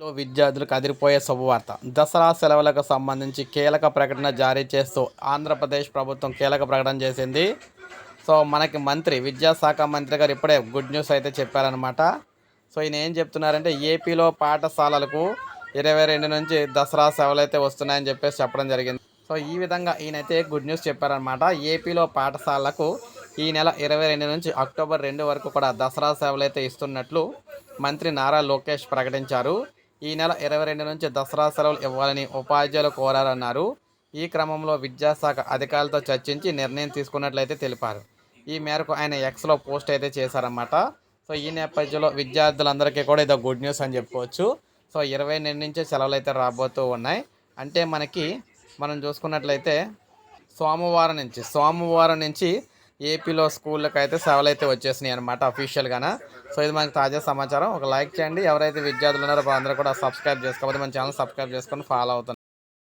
లో విద్యార్థులకు అదిరిపోయే శుభవార్త. దసరా సెలవులకు సంబంధించి కీలక ప్రకటన జారీ చేస్తూ ఆంధ్రప్రదేశ్ ప్రభుత్వం కీలక ప్రకటన చేసింది. సో మనకి మంత్రి విద్యాశాఖ మంత్రి గారు ఇప్పుడే గుడ్ న్యూస్ అయితే చెప్పారనమాట సో ఈయన ఏం చెప్తున్నారంటే ఏపీలో పాఠశాలలకు ఇరవై రెండు నుంచి దసరా సెలవులు అయితే వస్తున్నాయని చెప్పేసి చెప్పడం జరిగింది. సో ఈ విధంగా ఈయనైతే గుడ్ న్యూస్ చెప్పారనమాట ఏపీలో పాఠశాలకు ఈ నెల ఇరవై రెండు నుంచి అక్టోబర్ రెండు వరకు కూడా దసరా సేవలు అయితే ఇస్తున్నట్లు మంత్రి నారా లోకేష్ ప్రకటించారు. ఈ నెల ఇరవై రెండు నుంచి దసరా సెలవులు ఇవ్వాలని ఉపాధ్యాయులు కోరారన్నారు. ఈ క్రమంలో విద్యాశాఖ అధికారులతో చర్చించి నిర్ణయం తీసుకున్నట్లయితే తెలిపారు. ఈ మేరకు ఆయన ఎక్స్లో పోస్ట్ అయితే చేశారన్నమాట. సో ఈ నేపథ్యంలో విద్యార్థులందరికీ కూడా ఇదో గుడ్ న్యూస్ అని చెప్పుకోవచ్చు. సో ఇరవై రెండు నుంచే సెలవులు అయితే రాబోతూ ఉన్నాయి. అంటే మనకి మనం చూసుకున్నట్లయితే సోమవారం నుంచి సోమవారం నుంచి ఏపీలో స్కూళ్ళకి అయితే సేవలు అయితే వచ్చేసినాయి అనమాట అఫీషియల్గానే. సో ఇది మనకి తాజా సమాచారం. ఒక లైక్ చేయండి. ఎవరైతే విద్యార్థులు ఉన్నారో అందరూ కూడా సబ్స్క్రైబ్ చేసుకోకపోతే మన ఛానల్ సబ్స్క్రైబ్ చేసుకొని ఫాలో అవుతున్నారు